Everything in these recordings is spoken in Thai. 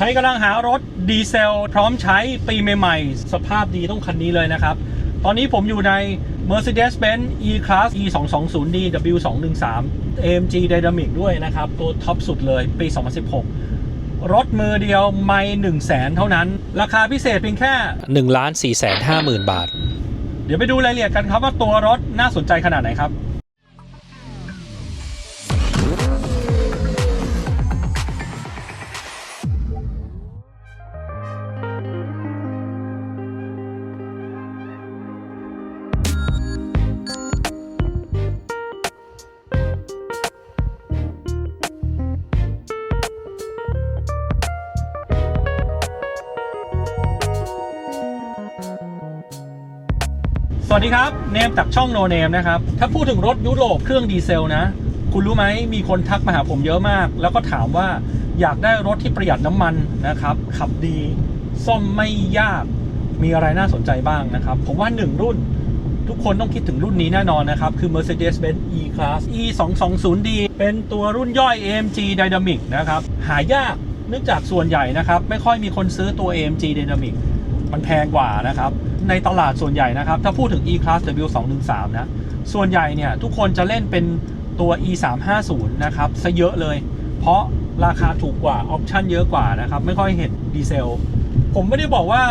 ใครกำลังหารถดีเซล พร้อมใช้ปีใหม่ๆ สภาพดีต้องคันนี้เลยนะครับ ตอนนี้ผมอยู่ใน Mercedes-Benz E-Class E220D W213 AMG Dynamic ด้วยนะครับ ตัวท็อปสุดเลยปี 2016 รถมือเดียวไม่1 0 0 0 0แสนเท่านั้น ราคาพิเศษเพียงแค่1ล้าน4แสน5หมื่นบาท เดี๋ยวไปดูรายละเอียดกันครับว่าตัวรถน่าสนใจขนาดไหนครับ วัสดีครับ เนมจากช่องโนเนมนะครับ ถ้าพูดถึงรถยุโรปเครื่องดีเซลนะ คุณรู้ไหมมีคนทักมาหาผมเยอะมาก แล้วก็ถามว่าอยากได้รถที่ประหยัดน้ำมันนะครับ ขับดี ซ่อมไม่ยาก มีอะไรน่าสนใจบ้างนะครับ ผมว่าหนึ่งรุ่น ทุกคนต้องคิดถึงรุ่นนี้แน่นอนนะครับ คือ Mercedes-Benz E-Class E220D เป็นตัวรุ่นย่อย AMG Dynamic นะครับ หายากเนื่องจากส่วนใหญ่นะครับ ไม่ค่อยมีคนซื้อตัว AMG Dynamic มันแพงกว่านะครับ ในตลาดส่วนใหญ่นะครับ ถ้าพูดถึง E-Class W213 นะ ส่วนใหญ่เนี่ยทุกคนจะเล่นเป็นตัว E350 นะครับซะเยอะเลย เพราะราคาถูกกว่าออปชั่นเยอะกว่านะครับ ไม่ค่อยเห็นดีเซล ผมไม่ได้บอกว่า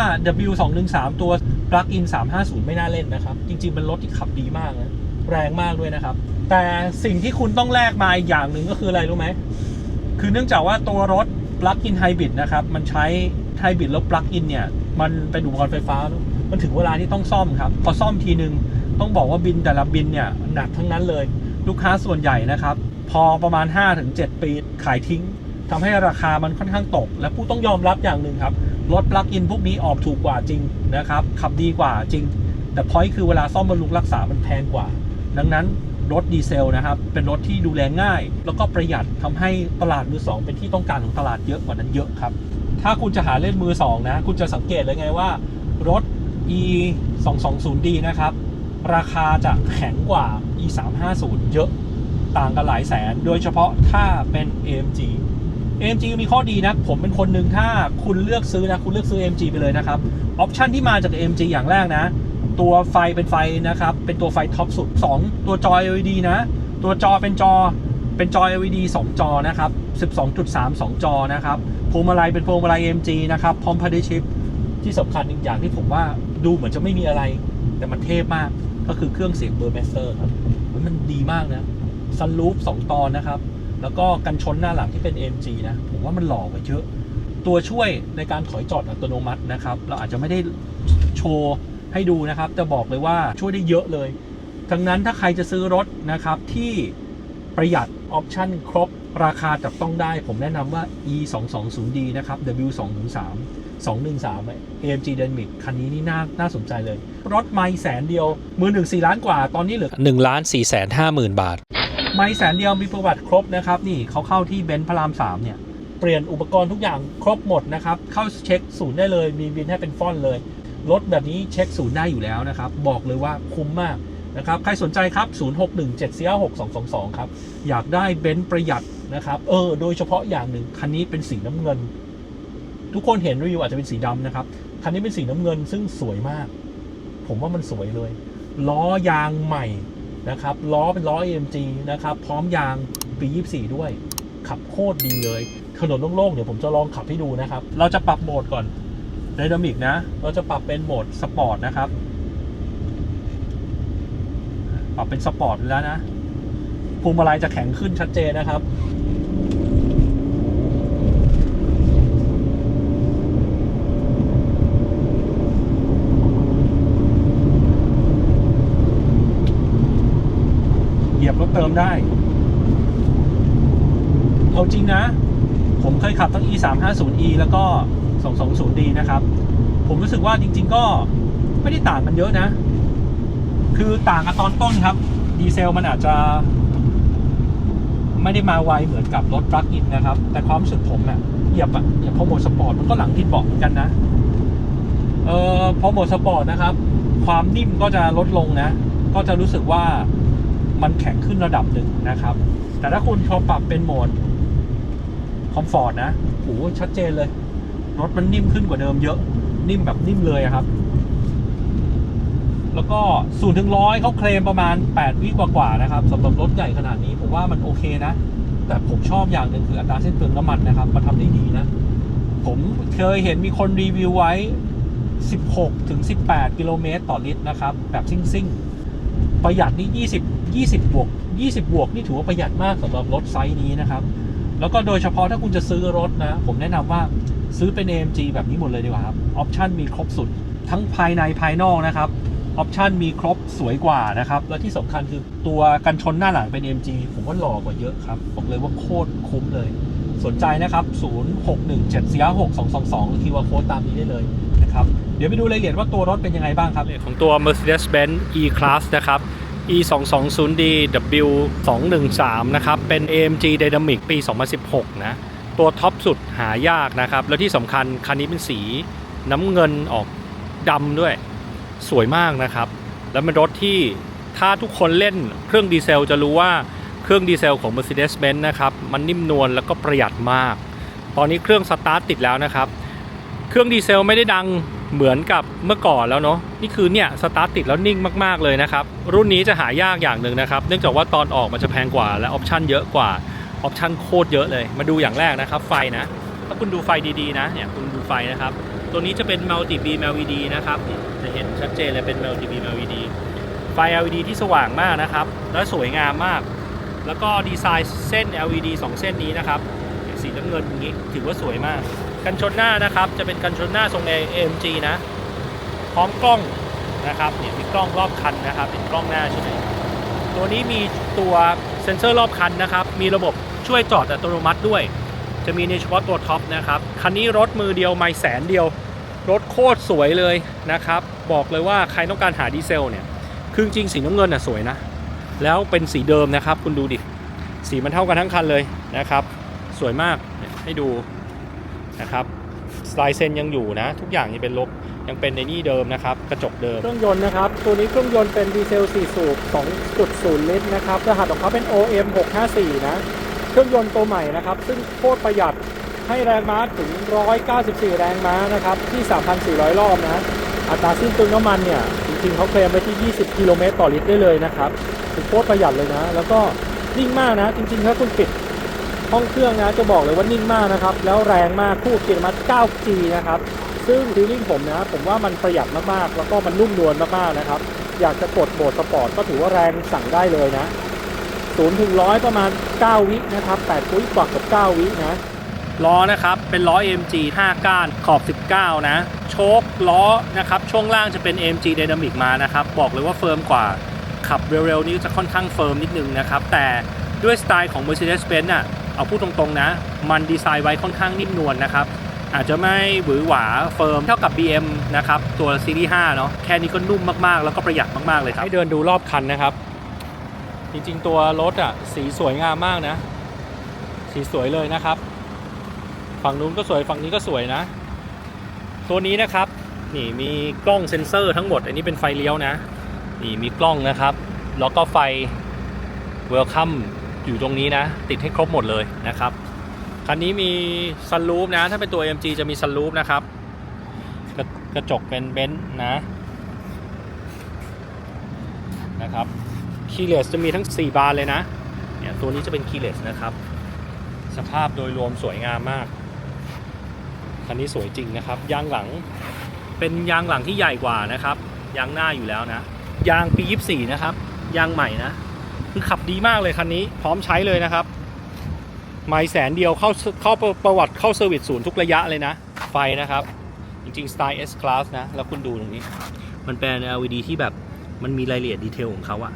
W213 ตัว Plug-in 350 ไม่น่าเล่นนะครับ จริง ๆ เป็นรถที่ขับดีมากนะแรงมากด้วยนะครับ แต่สิ่งที่คุณต้องแลกมาอีกอย่างหนึ่งก็คืออะไรรู้ไหม คือเนื่องจากว่าตัวรถ Plug-in Hybrid นะครับ มันใช้ Hybrid แล้ว Plug-in เนี่ย มันเป็นอุปกรณ์ไฟฟ้า มันถึงเวลาที่ต้องซ่อมครับ พอซ่อมทีนึง ต้องบอกว่าบินแต่ละบินเนี่ยหนักทั้งนั้นเลย ลูกค้าส่วนใหญ่นะครับ พอประมาณ 5-7 ปีขายทิ้งทำให้ราคามันค่อนข้างตก และผู้ต้องยอมรับอย่างหนึ่งครับ รถ Plug-in พวกนี้ออกถูกกว่าจริงนะครับ ขับดีกว่าจริง แต่พอยคือเวลาซ่อมบำรุงรักษามันแพงกว่า ดังนั้นรถดีเซลนะครับ เป็นรถที่ดูแลง่าย แล้วก็ประหยัดทำให้ตลาดมือสองเป็นที่ต้องการของตลาดเยอะกว่านั้นเยอะครับ ถ้าคุณจะหาเล่นมือสองนะ คุณจะสังเกตเลยไงว่า รถ e 2 2 0 d นะครับ ราคาจะแข็งกว่า e 3 5 0เยอะต่างกันหลายแสน โดยเฉพาะถ้าเป็น AMG AMG มีข้อดีนะ ผมเป็นคนหนึ่งถ้าคุณเลือกซื้อนะ คุณเลือกซื้อ AMG ไปเลยนะครับ ออปชันที่มาจาก AMG อย่างแรกนะ ตัวไฟเป็นไฟนะครับ เป็นตัวไฟท็อปสุด 2 ตัวจอ LED นะ ตัวจอเป็นจอเป็นจอ LED 2 จอนะครับ 12.3 2 จอนะครับ พวงมาลัยเป็นพวงมาลัย AMG นะครับ พร้อมพาร์ชิพที่สำคัญอีกอย่างที่ผมว่าดูเหมือนจะไม่มีอะไร แต่มันเทพมากก็คือเครื่องเสียงเบอร์เมสเตอร์ครับมันดีมากนะซันรูฟ2ตอนนะครับ แล้วก็กันชนหน้าหลังที่เป็น AMG นะ ผมว่ามันหล่อกว่าเยอะ ตัวช่วยในการถอยจอดอัตโนมัตินะครับ เราอาจจะไม่ได้โชว์ให้ดูนะครับ แต่บอกเลยว่าช่วยได้เยอะเลย ทั้งนั้นถ้าใครจะซื้อรถนะครับที่ประหยัดออปชั่นครบ ราคาจับต้องได้ผมแนะนำว่า e 2 2 0 d นะครับ w 2 1 3 213 AMG Dynamic คันนี้นี่น่าน่าสนใจเลย รถไม่แสนเดียว มือหนึ่งสี่ล้านกว่าตอนนี้เหลือ1ล้าน4แสน5หมื่นบาท ไม่แสนเดียวมีประวัติครบนะครับ นี่เขาเข้าที่เบนซ์พระรามสามเนี่ย เปลี่ยนอุปกรณ์ทุกอย่างครบหมดนะครับ เข้าเช็คศูนย์ได้เลย มีบินให้เป็นฟ่อนเลย รถแบบนี้เช็คศูนย์ได้อยู่แล้วนะครับ บอกเลยว่าคุ้มมากนะครับ ใครสนใจครับ 0617462222 ครับ อยากได้เบนซ์ประหยัด นะครับเออโดยเฉพาะอย่างหนึ่งคันนี้เป็นสีน้ำเงิน ทุกคนเห็นรีวิวอาจจะเป็นสีดำนะครับคันนี้เป็นสีน้ำเงินซึ่งสวยมาก ผมว่ามันสวยเลย ล้อยางใหม่นะครับ ล้อเป็นล้อ AMG นะครับ พร้อมยางปี 24 ด้วย ขับโคตรดีเลย ถนนโล่งๆ เดี๋ยวผมจะลองขับให้ดูนะครับ เราจะปรับโหมดก่อนไดนามิกนะ เราจะปรับเป็นโหมดสปอร์ตนะครับ ปรับเป็นสปอร์ตแล้วนะ พวงมาลัยจะแข็งขึ้นชัดเจนนะครับเหยียบรถเติมได้ เอาจริงนะ ผมเคยขับทั้ง e 3 5 0 e แล้วก็ 220d นะครับ ผมรู้สึกว่าจริง ๆ ก็ไม่ได้ต่างกันเยอะนะ คือต่างกันตอนต้นครับ ดีเซลมันอาจจะ ไม่ได้มาไวเหมือนกับรถปลั๊กอินนะครับ แต่ความรู้สึกผมอะเหยียบอะเหยียบพอโหมดสปอร์ตมันก็หลังที่เบาะเหมือนกันนะ เออพอโหมดสปอร์ตนะครับ ความนิ่มก็จะลดลงนะ ก็จะรู้สึกว่ามันแข็งขึ้นระดับหนึ่งนะครับ แต่ถ้าคุณพอปรับเป็นโหมดคอมฟอร์ตนะโหชัดเจนเลย รถมันนิ่มขึ้นกว่าเดิมเยอะ นิ่มแบบนิ่มเลยอะครับ แล้วก็ศูนย์ถึงร้อยเขาเคลมประมาณ 8 วิกว่าๆนะครับสำหรับรถใหญ่ขนาดนี้ผมว่ามันโอเคนะ แต่ผมชอบอย่างหนึ่งคืออัตราเส้นเปลืองน้ำมันนะครับมันทำได้ดีนะ ผมเคยเห็นมีคนรีวิวไว้ 16 ถึง 18 กิโลเมตรต่อลิตรนะครับ แบบซิ่งๆ ประหยัดนี่ 20 20 บวก 20 บวกนี่ถือว่าประหยัดมากสำหรับรถไซส์นี้นะครับ แล้วก็โดยเฉพาะถ้าคุณจะซื้อรถนะ ผมแนะนำว่าซื้อเป็น AMG แบบนี้หมดเลยดีกว่าครับ ออปชันมีครบสุดทั้งภายในภายนอกนะครับ ออปชันมีครบสวยกว่านะครับ และที่สำคัญคือตัวกันชนหน้าหลังเป็น MG ผมว่าหล่อกว่าเยอะครับ บอกเลยว่าโคตรคุ้มเลย สนใจนะครับ 0617 4 6 2 2 2หรือคีย์วาโค้ดตามนี้ได้เลยนะครับ เดี๋ยวไปดูรายละเอียดว่าตัวรถเป็นยังไงบ้างครับของตัว Mercedes-Benz E-Class นะครับ E 2 2 0 D W 2 1 3 นะครับ เป็น AMG Dynamic ปี 2016 นะ ตัวท็อปสุดหายากนะครับ แล้วที่สำคัญคันนี้เป็นสีน้ำเงินออกดำด้วย สวยมากนะครับ แล้วเป็นรถที่ถ้าทุกคนเล่นเครื่องดีเซลจะรู้ว่าเครื่องดีเซลของ Mercedes-Benz นะครับ มันนิ่มนวลแล้วก็ประหยัดมาก ตอนนี้เครื่องสตาร์ทติดแล้วนะครับ เครื่องดีเซลไม่ได้ดังเหมือนกับเมื่อก่อนแล้วเนาะนี่คือเนี่ยสตาร์ทติดแล้วนิ่งมากๆเลยนะครับ รุ่นนี้จะหายากอย่างหนึ่งนะครับ เนื่องจากว่าตอนออกมันจะแพงกว่าและออปชันเยอะกว่าออปชันโคตรเยอะเลย มาดูอย่างแรกนะครับ ไฟนะ ถ้าคุณดูไฟดีๆนะเนี่ยคุณดูไฟนะครับ ตัวนี้จะเป็น multi beam LED นะครับ จะเห็นชัดเจนเลยเป็น multi beam LED ไฟ LED ที่สว่างมากนะครับ และสวยงามมาก แล้วก็ดีไซน์เส้น LED 2 เส้นนี้นะครับ สีน้ำเงินอย่างนี้ถือว่าสวยมาก กันชนหน้านะครับ จะเป็นกันชนหน้าทรง AMG นะ พร้อมกล้องนะครับเนี่ยมีกล้องรอบคันนะครับเป็นกล้องหน้าใช่ไหมตัวนี้มีตัวเซ็นเซอร์รอบคันนะครับ มีระบบช่วยจอดอัตโนมัติด้วย จะมีในเฉพาะตัวท็อปนะครับคันนี้รถมือเดียวไม่แสนเดียว รถโคตรสวยเลยนะครับ บอกเลยว่าใครต้องการหาดีเซลเนี่ยคือจริงสีน้ำเงินน่ะสวยนะ แล้วเป็นสีเดิมนะครับ คุณดูดิ สีมันเท่ากันทั้งคันเลยนะครับ สวยมากให้ดูนะครับสไลเซนยังอยู่นะ ทุกอย่างยังเป็นลบยังเป็นในนี่เดิมนะครับ กระจกเดิม เครื่องยนต์นะครับ ตัวนี้เครื่องยนต์เป็นดีเซล 4 สูบ 2.0 ลิตรนะครับรหัสของเขาเป็น OM 654 นะ เครื่องยนต์ตัวใหม่นะครับ ซึ่งโคตรประหยัดให้แรงม้าถึง 194 แรงม้านะครับ ที่ 3,400 รอบนะ อัตราสิ้นเปลืองน้ำมันเนี่ย จริงๆเขาเคลมไว้ที่ 20 กิโลเมตรต่อลิตรได้เลยนะครับคือโคตรประหยัดเลยนะ แล้วก็นิ่งมากนะ จริงๆ ถ้าคุณปิดห้องเครื่องนะจะบอกเลยว่านิ่งมากนะครับ แล้วแรงมากคู่เกียร์มา 9G นะครับ ซึ่งฟีลลิ่งผมนะ ผมว่ามันประหยัดมากๆ แล้วก็มันนุ่มนวลมากๆนะครับ อยากจะกดโหมดสปอร์ตก็ถือว่าแรงสั่งได้เลยนะ 0ถึง100 ประมาณ 9 วินะครับ8วิกว่ากับ 9 วินะล้อนะครับเป็นล้อ AMG 5 ก้านขอบ 19 นะ โชคล้อนะครับช่วงล่างจะเป็น AMG Dynamic มานะครับ บอกเลยว่าเฟิร์มกว่าขับเร็วๆ นี้จะค่อนข้างเฟิร์มนิดนึงนะครับ แต่ด้วยสไตล์ของ Mercedes-Benz น่ะเอาพูดตรงๆนะ มันดีไซน์ไว้ค่อนข้างนิ่มนวลนะครับ อาจจะไม่หวือหวาเฟิร์มเท่ากับ BM นะครับ ตัวซีรีส์5เนาะแค่นี้ก็นุ่มมากๆ แล้วก็ประหยัดมากๆเลยครับ ให้เดินดูรอบคันนะครับ จริง ๆ ตัวรถอะสีสวยงามมากนะ สีสวยเลยนะครับ ฝั่งนู้นก็สวยฝั่งนี้ก็สวยนะ ตัวนี้นะครับนี่มีกล้องเซ็นเซอร์ทั้งหมด อันนี้เป็นไฟเลี้ยวนะ นี่มีกล้องนะครับ แล้วก็ไฟ Welcome อยู่ตรงนี้นะ ติดให้ครบหมดเลยนะครับคันนี้มีซันรูฟนะ ถ้าเป็นตัว AMG จะมีซันรูฟนะครับกระกระจกเป็นเบนซ์นะนะครับ คีเลสจะมีทั้ง 4 บานเลยนะ เนี่ยตัวนี้จะเป็นคีเลสนะครับ สภาพโดยรวมสวยงามมาก คันนี้สวยจริงนะครับ ยางหลัง เป็นยางหลังที่ใหญ่กว่านะครับ ยางหน้าอยู่แล้วนะ ยางปี 24 นะครับ ยางใหม่นะ คือขับดีมากเลยคันนี้ พร้อมใช้เลยนะครับ ไม่แสนเดียวเข้าเข้าประวัติเข้าเซอร์วิสศูนย์ทุกระยะเลยนะ ไฟนะครับ จริงๆสไตล์ S Class นะ แล้วคุณดูตรงนี้ มันเป็น LED ที่แบบมันมีรายละเอียดดีเทลของเขาอะ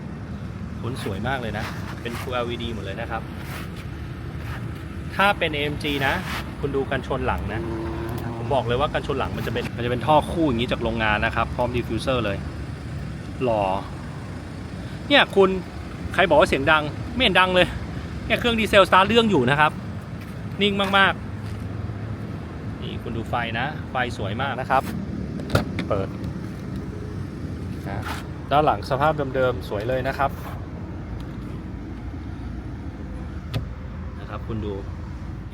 ผลสวยมากเลยนะ เป็น Full LED หมดเลยนะครับ ถ้าเป็น AMG นะ คุณดูกันชนหลังนะ ผมบอกเลยว่ากันชนหลังมันจะเป็นมันจะเป็นท่อคู่อย่างนี้จากโรงงานนะครับ พร้อมดิฟฟิวเซอร์เลยหล่อเนี่ยคุณใครบอกว่าเสียงดัง ไม่เห็นดังเลยเนี่ยเครื่องดีเซลสตาร์เรื่องอยู่นะครับ นิ่งมากๆ นี่คุณดูไฟนะ ไฟสวยมากนะครับ เปิดนะด้านหลังสภาพเดิมๆ สวยเลยนะครับนะ คุณดู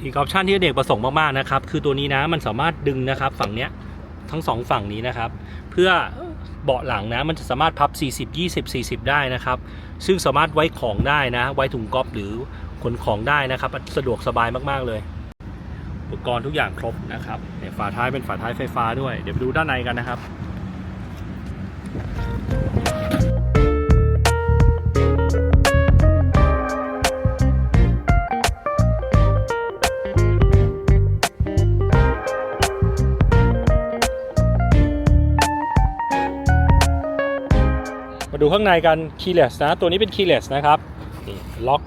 อีกออปชันที่เด็กประสงค์มากๆนะครับ คือตัวนี้นะมันสามารถดึงนะครับ ฝั่งเนี้ยทั้งสองฝั่งนี้นะครับ เพื่อเบาะหลังนะมันจะสามารถพับ 40 20 40 ได้นะครับ ซึ่งสามารถไว้ของได้นะ ไว้ถุงก๊อฟหรือขนของได้นะครับ สะดวกสบายมากๆเลย อุปกรณ์ทุกอย่างครบนะครับฝาท้ายเป็นฝาท้ายไฟฟ้าด้วย เดี๋ยวไปดูด้านในกันนะครับ ดูข้างในกัน keyless นะ ตัวนี้เป็น keyless นะครับนี่ล็อก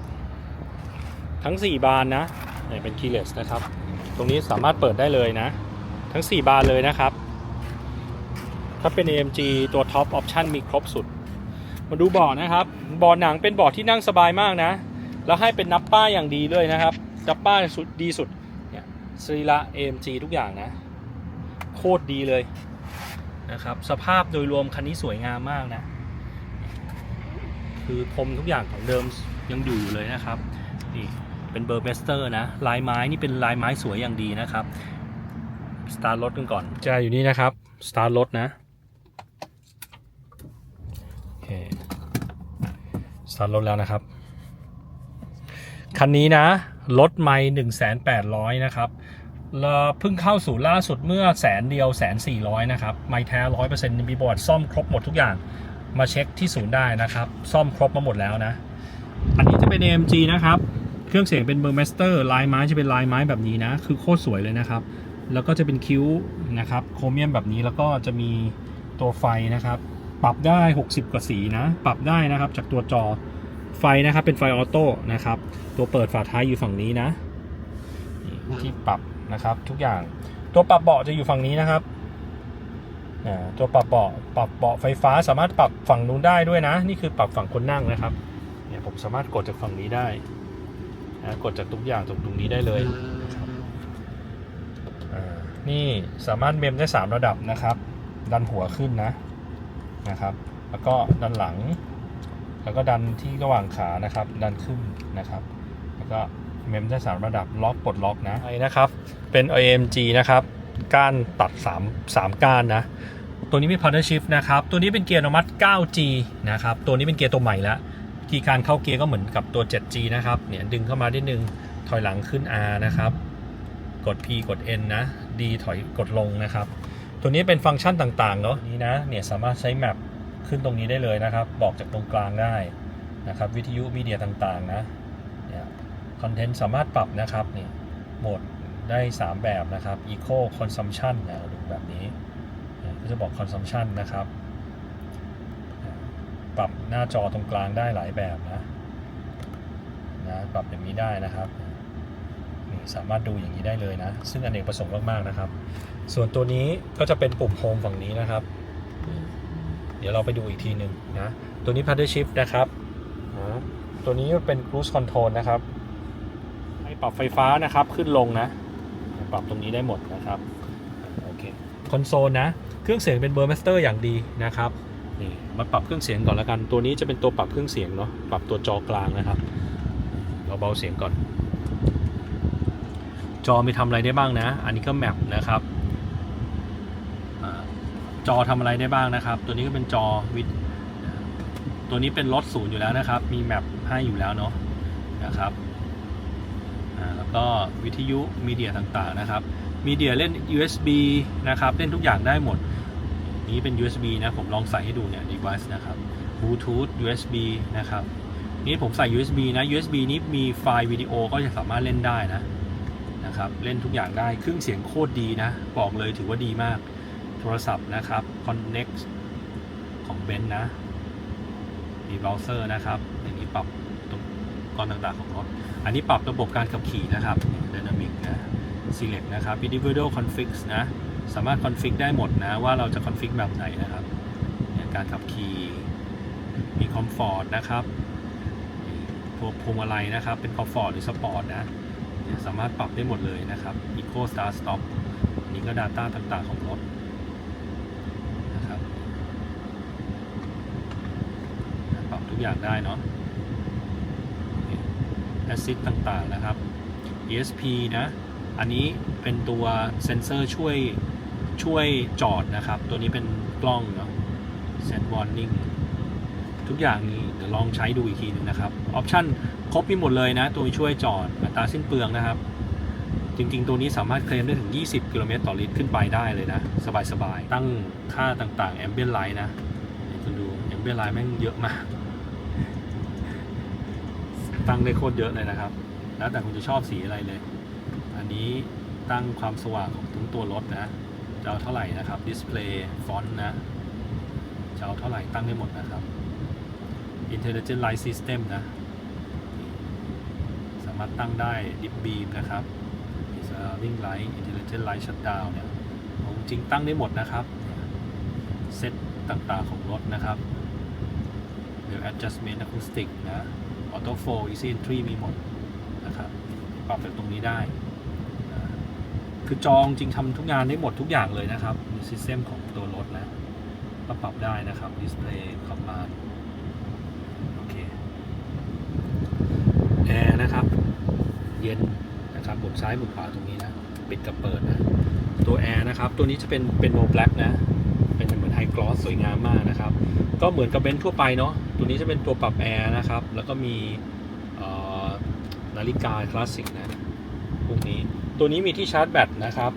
ทั้ง 4 บานนะนี่เป็น keyless นะครับ ตรงนี้สามารถเปิดได้เลยนะ ทั้ง 4 บานเลยนะครับ ถ้าเป็น AMG ตัว top option มีครบสุด มาดูเบาะนะครับเบาะหนังเป็นเบาะที่นั่งสบายมากนะ แล้วให้เป็นนับป้ายอย่างดีเลยนะครับนับป้ายสุดดีสุดเนี่ยสรีระ AMG ทุกอย่างนะ โคตรดีเลยนะครับ สภาพโดยรวมคันนี้สวยงามมากนะ คือพรมทุกอย่างของเดิมยังอยู่อยู่เลยนะครับนี่เป็นเบอร์เบสเตอร์นะลายไม้นี่เป็นลายไม้สวยอย่างดีนะครับสตาร์ทรถกันก่อนจะอยู่นี่นะครับสตาร์ทรถนะโอเคสตาร์ทรถแล้วนะครับ คันนี้นะรถไม่หนึ่งแสนแปดร้อยนะครับแล้วเพิ่งเข้าสู่ล่าสุดเมื่อแสนเดียวแสนสี่ร้อยนะครับ ไม่แท้ร้อยเปอร์เซ็นต์มีบอร์ดซ่อมครบหมดทุกอย่าง มาเช็คที่ศูนย์ได้นะครับ ซ่อมครบมาหมดแล้วนะ อันนี้จะเป็น AMG นะครับ เครื่องเสียงเป็นเบอร์เมสเตอร์ลายไม้จะเป็นลายไม้แบบนี้นะ คือโคตรสวยเลยนะครับ แล้วก็จะเป็นคิ้วนะครับโครเมียมแบบนี้แล้วก็จะมีตัวไฟนะครับ ปรับได้ 60 กว่าสีนะ ปรับได้นะครับจากตัวจอไฟนะครับเป็นไฟออโต้นะครับ ตัวเปิดฝาท้ายอยู่ฝั่งนี้นะที่ปรับนะครับทุกอย่างตัวปรับเบาะจะอยู่ฝั่งนี้นะครับ ตัวปรับเบาะปรับเบาะไฟฟ้าสามารถปรับฝั่งนู้นได้ด้วยนะ นี่คือปรับฝั่งคนนั่งนะครับเนี่ยผมสามารถกดจากฝั่งนี้ได้นะกดจากทุกอย่างตรงตรงนี้ได้เลยนะครับอ่านี่สามารถเมมได้ 3 ระดับนะครับ ดันหัวขึ้นนะนะครับ แล้วก็ดันหลัง แล้วก็ดันที่ระหว่างขานะครับ ดันขึ้นนะครับ แล้วก็เมมได้ 3 ระดับล็อกปลดล็อกนะไอ้นะครับ เป็น AMG นะครับ ก้านตัด 3 3 ก้านนะ ตัวนี้มี paddle shift นะครับ ตัวนี้เป็นเกียร์อัตโนมัติ 9G นะครับ ตัวนี้เป็นเกียร์ตัวใหม่แล้ววิธีการเข้าเกียร์ก็เหมือนกับตัว 7G นะครับ เนี่ยดึงเข้ามาได้นึง ถอยหลังขึ้น R นะครับ กด P กด N นะ D ถอยกดลงนะครับ ตัวนี้เป็นฟังก์ชันต่างๆเนาะนี่นะ เนี่ยสามารถใช้แมปขึ้นตรงนี้ได้เลยนะครับ บอกจากตรงกลางได้นะครับ วิทยุมีเดียต่างๆนะ เนี่ยคอนเทนต์สามารถปรับนะครับ นี่โหมด ได้ 3 แบบนะครับ Eco Consumption นะดูแบบนี้ก็จะบอก Consumption นะครับ ปรับหน้าจอตรงกลางได้หลายแบบนะนะปรับอย่างนี้ได้นะครับนี่สามารถดูอย่างนี้ได้เลยนะ ซึ่งอนเนกประสงค์มากๆนะครับ ส่วนตัวนี้ก็จะเป็นปุ่มโฮมฝั่งนี้นะครับ เดี๋ยวเราไปดูอีกทีหนึ่งนะ ตัวนี้ paddle shift นะครับ ตัวนี้เป็น cruise control นะครับ ให้ปรับไฟฟ้านะครับขึ้นลงนะ ปรับตรงนี้ได้หมดนะครับโอเคคอนโซลนะเครื่องเสียงเป็นเบอร์มาสเตอร์อย่างดีนะครับนี่มาปรับเครื่องเสียงก่อนแล้วกัน ตัวนี้จะเป็นตัวปรับเครื่องเสียงเนาะปรับตัวจอกลางนะครับ เราเบาเสียงก่อน จอมีทำอะไรได้บ้างนะ อันนี้ก็แมปนะครับอ่าจอทำอะไรได้บ้างนะครับ ตัวนี้ก็เป็นจอวิดตัวนี้เป็นรถศูนย์อยู่แล้วนะครับ มีแมปให้อยู่แล้วเนาะนะครับอ่า แล้วก็วิทยุมีเดียต่างๆนะครับมีเดียเล่น USB นะครับเล่นทุกอย่างได้หมด นี้เป็น USB นะผมลองใส่ให้ดูเนี่ย device นะครับ Bluetooth USB นะครับนี่ผมใส่ USB นะ USB นี้มีไฟล์วิดีโอก็จะสามารถเล่นได้นะนะครับเล่นทุกอย่างได้เครื่องเสียงโคตรดีนะ บอกเลยถือว่าดีมากโทรศัพท์นะครับ Connect ของ b e n นะมีเบราว์เซอร์นะครับในนี้ปรับ ตรงกรต่างๆของรถ อันนี้ปรับระบบการขับขี่นะครับ Dynamic นะ Select นะครับ Individual Config นะ สามารถ config ได้หมดนะ ว่าเราจะ config แบบไหนนะครับการขับขี่มี Comfort นะครับพวกพวงมาลัยนะครับ เป็น Comfort หรือ Sport นะ สามารถปรับได้หมดเลยนะครับ Eco Start Stop อันนี้ก็ Data ต่างๆของรถนะครับปรับทุกอย่างได้เนาะ แอสซิดต่างๆนะครับ ESP นะ อันนี้เป็นตัวเซ็นเซอร์ช่วยช่วยจอดนะครับ ตัวนี้เป็นกล้องเนาะ Set Warning ทุกอย่างนี้เดี๋ยวลองใช้ดูอีกทีหนึ่งนะครับ ออปชันครบมีหมดเลยนะ ตัวช่วยจอดอัตราสิ้นเปลืองนะครับ จริงๆ ตัวนี้สามารถเคลมได้ถึง 20 กิโลเมตรต่อลิตรขึ้นไปได้เลยนะ สบายๆ ตั้งค่าต่างๆ Ambient Light นะเดี๋ยวคุณดู Ambient Light แม่งเยอะมาก ตั้งได้โคตรเยอะเลยนะครับ แล้วแต่คุณจะชอบสีอะไรเลย อันนี้ตั้งความสว่างของทั้งตัวรถนะจะเอาเท่าไหร่นะครับ Display Font นะจะเอาเท่าไหร่ตั้งได้หมดนะครับ Intelligent Light System นะ สามารถตั้งได้ Dip Beam นะครับ Surrounding Light Intelligent Light Shutdown เนี่ยจริงตั้งได้หมดนะครับเซตต่างๆของรถนะครับ เดี๋ยว Adjustment Acoustic นะ Auto Flow Easy Entry มีหมดนะครับปรับจากตรงนี้ได้ คือจองจริงทำทุกงานได้หมดทุกอย่างเลยนะครับในซิสเต็มของตัวรถนะก็ปรับได้นะครับ Display Command โอเคแอร์นะครับ เย็นนะครับบนซ้ายบนขวาตรงนี้นะ ปิดกับเปิดนะ ตัวแอร์นะครับ ตัวนี้จะเป็นเป็นโนแบล็กนะ เป็นเหมือนไฮกลอสสวยงามมากนะครับ ก็เหมือนกับเบนทั่วไปเนาะ ตัวนี้จะเป็นตัวปรับแอร์นะครับ แล้วก็มีนาฬิกาคลาสสิกนะพวกนี้ ตัวนี้มีที่ชาร์จแบตนะครับ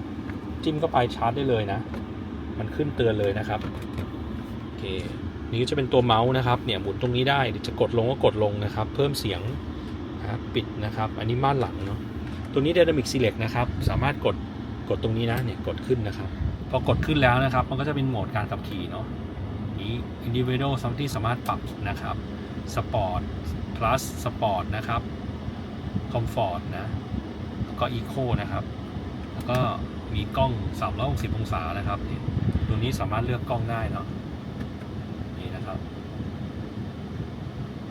จิ้มเข้าไปชาร์จได้เลยนะ มันขึ้นเตือนเลยนะครับ โอเค นี่ก็จะเป็นตัวเมาส์นะครับ เนี่ยหมุนตรงนี้ได้จะกดลงก็กดลงนะครับ เพิ่มเสียงนะปิดนะครับ อันนี้ม่านหลังเนาะ ตัวนี้ Dynamic Select นะครับ สามารถกด กดตรงนี้นะ เนี่ย กดขึ้นนะครับ พอกดขึ้นแล้วนะครับ มันก็จะเป็นโหมดการขับขี่เนาะ นี้ Individual สที่สามารถปรับนะครับ Sport Plus Sport นะครับ Comfort นะแล้วก็ Eco นะครับ แล้วก็มีกล้อง 360 องศานะครับตัวนี้สามารถเลือกกล้องได้เนาะนี่นะครับ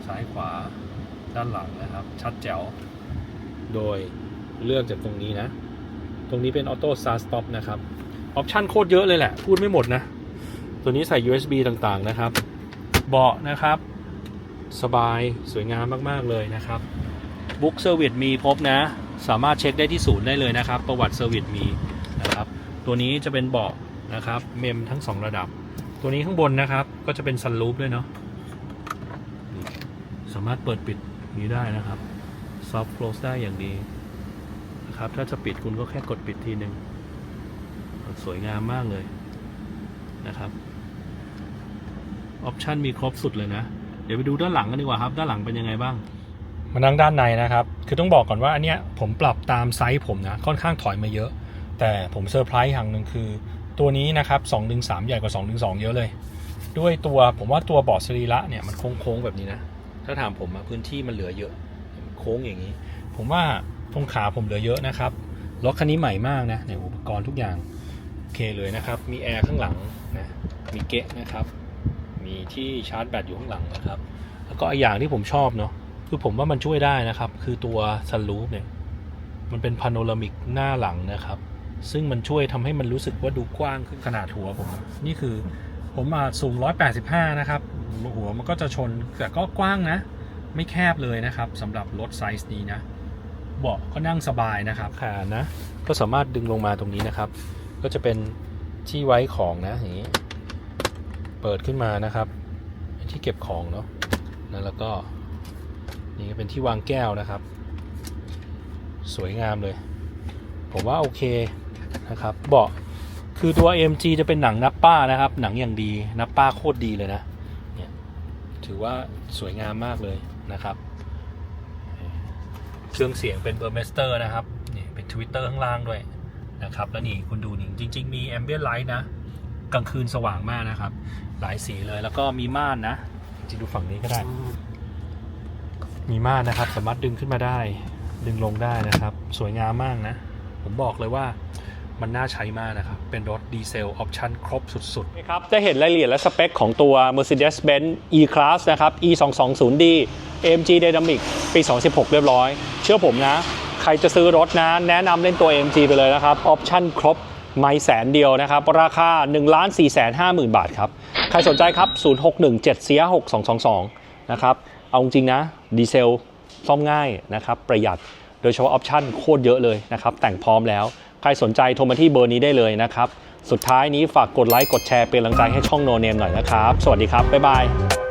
ซ้ายขวาด้านหลังนะครับ ชัดแจ๋ว โดยเลือกจากตรงนี้นะ ตรงนี้เป็น Auto Start Stop นะครับ ออปชันโคตรเยอะเลยแหละ พูดไม่หมดนะ ตัวนี้ใส่ USB ต่างๆนะครับ เบาะนะครับ สบายสวยงามมากๆเลยนะครับบุ๊กเซอร์วิสมีครบนะ สามารถเช็คได้ที่ศูนย์ได้เลยนะครับ ประวัติเซอร์วิสมีนะครับ ตัวนี้จะเป็นเบาะนะครับ เมมทั้ง 2 ระดับ ตัวนี้ข้างบนนะครับก็จะเป็นซันรูฟด้วยเนาะนี่สามารถเปิดปิดนี้ได้นะครับซอฟต์โคลสได้อย่างดีนะครับ ถ้าจะปิดคุณก็แค่กดปิดทีหนึ่งสวยงามมากเลยนะครับ ออปชันมีครบสุดเลยนะ เดี๋ยวไปดูด้านหลังกันดีกว่าครับ ด้านหลังเป็นยังไงบ้าง มานั่งด้านในนะครับ คือต้องบอกก่อนว่าอันเนี้ยผมปรับตามไซส์ผมนะ ค่อนข้างถอยมาเยอะ แต่ผมเซอร์ไพรส์อย่างหนึ่งคือ ตัวนี้นะครับ2ดึง3ใหญ่กว่า2ดึง2เยอะเลย ด้วยตัวผมว่าตัวเบาะสรีระเนี่ยมันโค้งๆแบบนี้นะ ถ้าถามผมอะพื้นที่มันเหลือเยอะ โค้งอย่างนี้ ผมว่าตรงขาผมเหลือเยอะนะครับ รถคันนี้ใหม่มากนะเนี่ยอุปกรณ์ทุกอย่างโอเคเลยนะครับ มีแอร์ข้างหลังนะ มีเกะนะครับ มีที่ชาร์จแบตอยู่ข้างหลังนะครับ แล้วก็อีกอย่างที่ผมชอบเนาะคือผมว่ามันช่วยได้นะครับ คือตัวซันรูฟเนี่ยมันเป็นพาโนรามิกหน้าหลังนะครับ ซึ่งมันช่วยทำให้มันรู้สึกว่าดูกว้างขึ้นขนาดหัวผม นี่คือผมมาสูง 185 นะครับ หัวมันก็จะชนแต่ก็กว้างนะ ไม่แคบเลยนะครับสำหรับรถไซส์นี้นะเบาะก็นั่งสบายนะครับขานะ ก็สามารถดึงลงมาตรงนี้นะครับ ก็จะเป็นที่ไว้ของนะอย่างนี้ เปิดขึ้นมานะครับเป็นที่เก็บของเนาะนะแล้วก็นี่ก็เป็นที่วางแก้วนะครับ สวยงามเลย ผมว่าโอเคนะครับเบาะคือตัว AMG จะเป็นหนังนับป้านะครับ หนังอย่างดีนับป้าโคตรดีเลยนะเนี่ยถือว่าสวยงามมากเลยนะครับ เครื่องเสียงเป็นเบอร์เมสเตอร์นะครับนี่เป็น Twitter ข้างล่างด้วยนะครับ แล้วนี่คุณดูนี่จริง ๆ มี Ambient Light นะ กลางคืนสว่างมากนะครับ หลายสีเลยแล้วก็มีม่านนะจริงๆดูฝั่งนี้ก็ได้ มีม่านนะครับ สามารถดึงขึ้นมาได้ ดึงลงได้นะครับ สวยงามมากนะ ผมบอกเลยว่ามันน่าใช้มากนะครับ เป็นรถดีเซลออปชั่นครบสุดๆครับจะเห็นรายละเอียดและสเปคของตัว Mercedes-Benz E-Class นะครับ E220D AMG Dynamic ปี 2016 เรียบร้อย เชื่อผมนะ ใครจะซื้อรถนะ แนะนำเล่นตัว AMG ไปเลยนะครับ ออปชั่นครบไม่แสนเดียวนะครับ ราคา 1 4 5 0 0 0 0 บาทครับใค รสนใจครับ 0617เสีย6 222 นะครับ เอาจริงนะ ดีเซลซ่อมง่ายนะครับ ประหยัด โดยเฉพาะออปชั่นโคตรเยอะเลยนะครับ แต่งพร้อมแล้ว ใครสนใจโทรมาที่เบอร์นี้ได้เลยนะครับ สุดท้ายนี้ฝากกดไลค์ กดแชร์เป็นกำลังใจให้ช่องโนเนมหน่อยนะครับ สวัสดีครับ บ๊ายบาย